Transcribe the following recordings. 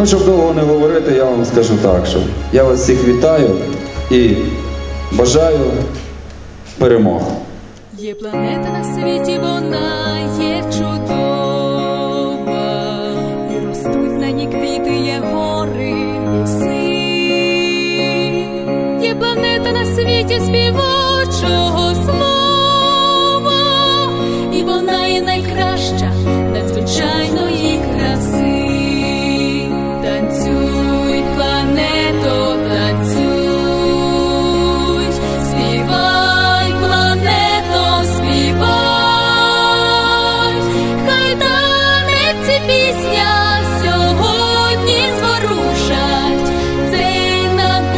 Ну, щоб довго не говорити, я вам скажу так, що я вас всіх вітаю і бажаю перемог. Є планета на світі, вона є чудова, і ростуть на ній квіти, є гори, ліси. Є планета на світі співочого слова, і вона є найкраща, надзвичайної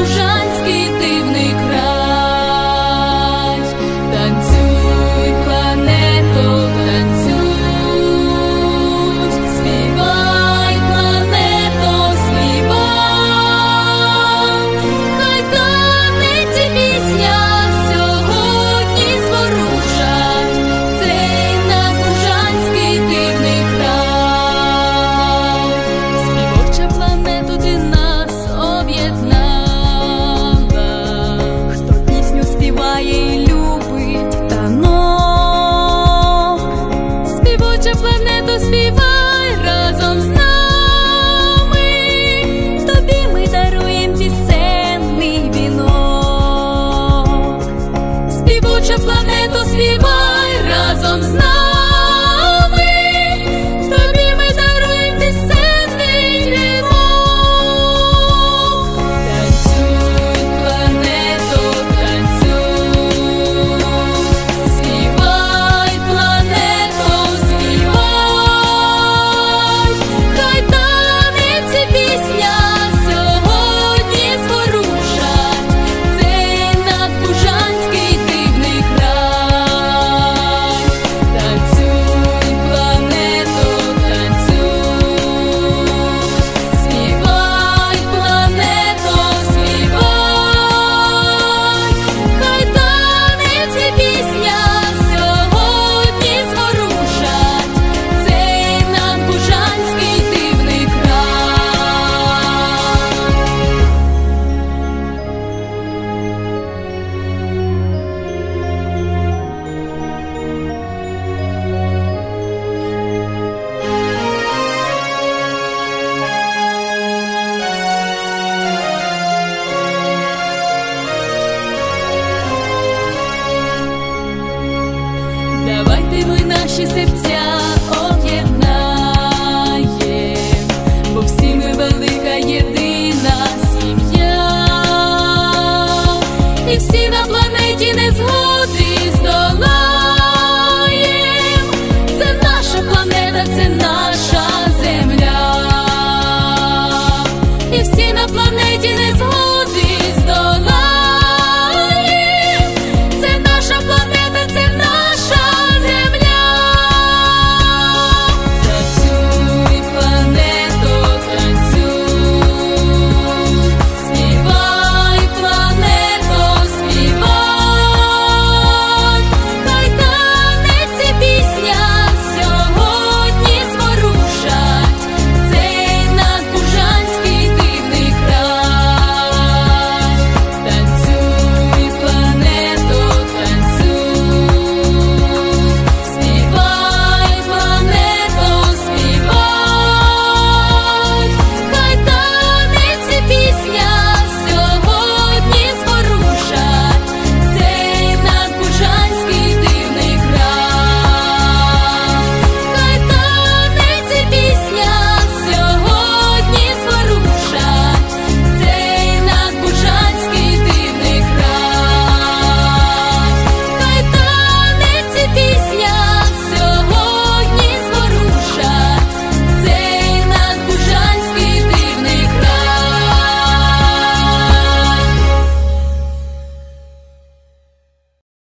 Rất Suplementos Vivos. планеті не згоди здолати